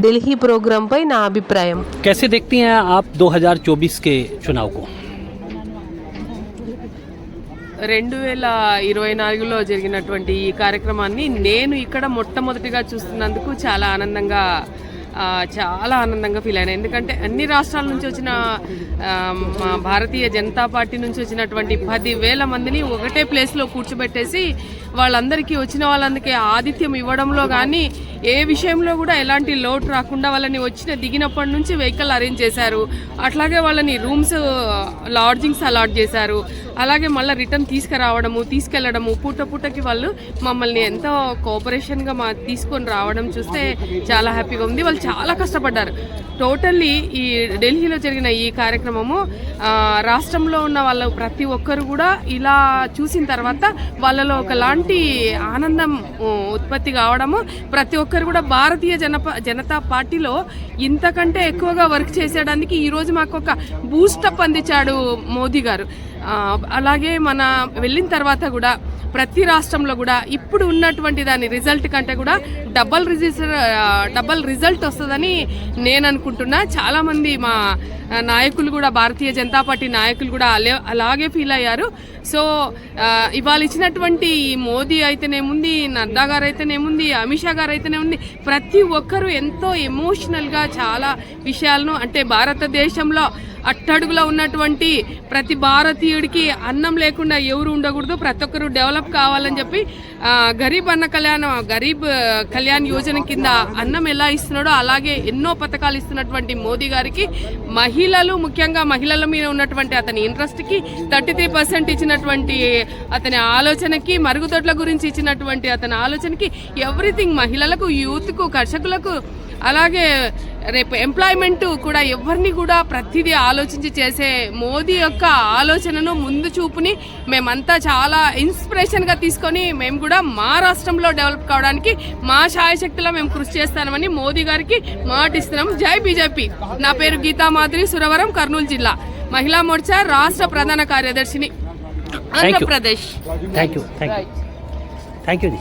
ఢిల్లీ ప్రోగ్రాంపై నా అభిప్రాయం कैसे देखती हैं आप 2024 के चुनाव को రెండు వేల ఇరవై నాలుగులో జరిగినటువంటి ఈ కార్యక్రమాన్ని నేను ఇక్కడ మొట్టమొదటిగా చూస్తున్నందుకు చాలా ఆనందంగా ఆ, చాలా ఆనందంగా ఫీల్ అయినా ఎందుకంటే అన్ని రాష్ట్రాల నుంచి వచ్చిన ఆ, మా భారతీయ జనతా పార్టీ నుంచి వచ్చినటువంటి పదివేల మందిని ఒకటే ప్లేస్లో కూర్చోబెట్టేసి వాళ్ళందరికీ వచ్చిన వాళ్ళందరికీ ఆతిథ్యం ఇవ్వడంలో కానీ ఏ విషయంలో కూడా ఎలాంటి లోటు రాకుండా వాళ్ళని వచ్చిన దిగినప్పటి నుంచి వెహికల్ అరేంజ్ చేశారు. అట్లాగే వాళ్ళని రూమ్స్ లాడ్జింగ్స్ అలాట్ చేశారు. అలాగే మళ్ళీ రిటర్న్ తీసుకురావడము తీసుకెళ్ళడము పూట పూటకి వాళ్ళు మమ్మల్ని ఎంతో కోఆపరేషన్గా మా తీసుకొని రావడం చూస్తే చాలా హ్యాపీగా ఉంది. వాళ్ళు చాలా కష్టపడ్డారు. టోటల్లీ ఈ ఢిల్లీలో జరిగిన ఈ కార్యక్రమము రాష్ట్రంలో ఉన్న వాళ్ళ ప్రతి ఒక్కరు కూడా ఇలా చూసిన తర్వాత వాళ్ళలో ఒకలాంటి ఆనందం ఉత్పత్తి కావడము ప్రతి ఒక్క ఒక్కరు కూడా భారతీయ జనప జనతా పార్టీలో ఇంతకంటే ఎక్కువగా వర్క్ చేసేయడానికి ఈరోజు మాకు ఒక బూస్టప్ అందించాడు మోదీ గారు. అలాగే మన వెళ్ళిన తర్వాత కూడా ప్రతి రాష్ట్రంలో కూడా ఇప్పుడు ఉన్నటువంటి దాని రిజల్ట్ కంటే కూడా డబల్ రిజిస్టర్ డబల్ రిజల్ట్ వస్తుందని నేను అనుకుంటున్నా. చాలామంది మా నాయకులు కూడా భారతీయ జనతా పార్టీ నాయకులు కూడా అలే అలాగే ఫీల్ అయ్యారు. సో ఇవాళ ఇచ్చినటువంటి ఈ మోదీ అయితేనేముంది నడ్డా గారు అయితేనేముంది అమిత్ షా గారు అయితేనేముంది ప్రతి ఒక్కరూ ఎంతో ఎమోషనల్గా చాలా విషయాలను అంటే భారతదేశంలో అట్టడుగులో ఉన్నటువంటి ప్రతి భారతీయుడికి అన్నం లేకుండా ఎవరు ఉండకూడదు. ప్రతి ఒక్కరు డెవలప్ కావాలని చెప్పి గరీబ్ అన్న కళ్యాణ్ గరీబ్ కళ్యాణ్ యోజన కింద అన్నం ఎలా ఇస్తున్నాడో అలాగే ఎన్నో పథకాలు ఇస్తున్నటువంటి మోదీ గారికి మహిళలు ముఖ్యంగా మహిళల మీద ఉన్నటువంటి అతని ఇంట్రెస్ట్కి థర్టీ త్రీ పర్సెంట్ ఇచ్చినటువంటి అతని ఆలోచనకి మరుగుదొడ్ల గురించి ఇచ్చినటువంటి అతని ఆలోచనకి ఎవ్రీథింగ్ మహిళలకు యూత్కు కర్షకులకు అలాగే రేపు ఎంప్లాయ్మెంట్ కూడా ఎవరిని కూడా ప్రతిదీ ఆలోచించి చేసే మోదీ యొక్క ఆలోచనను ముందు చూపుని మేమంతా చాలా ఇన్స్పిరేషన్గా తీసుకొని మేము కూడా మా రాష్ట్రంలో డెవలప్ కావడానికి మా ఛాయశక్తిలో మేము కృషి చేస్తామని మోదీ గారికి మాట ఇస్తున్నాం జై బీజేపీ. నా పేరు గీతామాధురి సురవరం కర్నూలు జిల్లా. మహిళా మోర్చా రాష్ట్ర ప్రధాన కార్యదర్శిని. Andhra Pradesh. Thank you thank you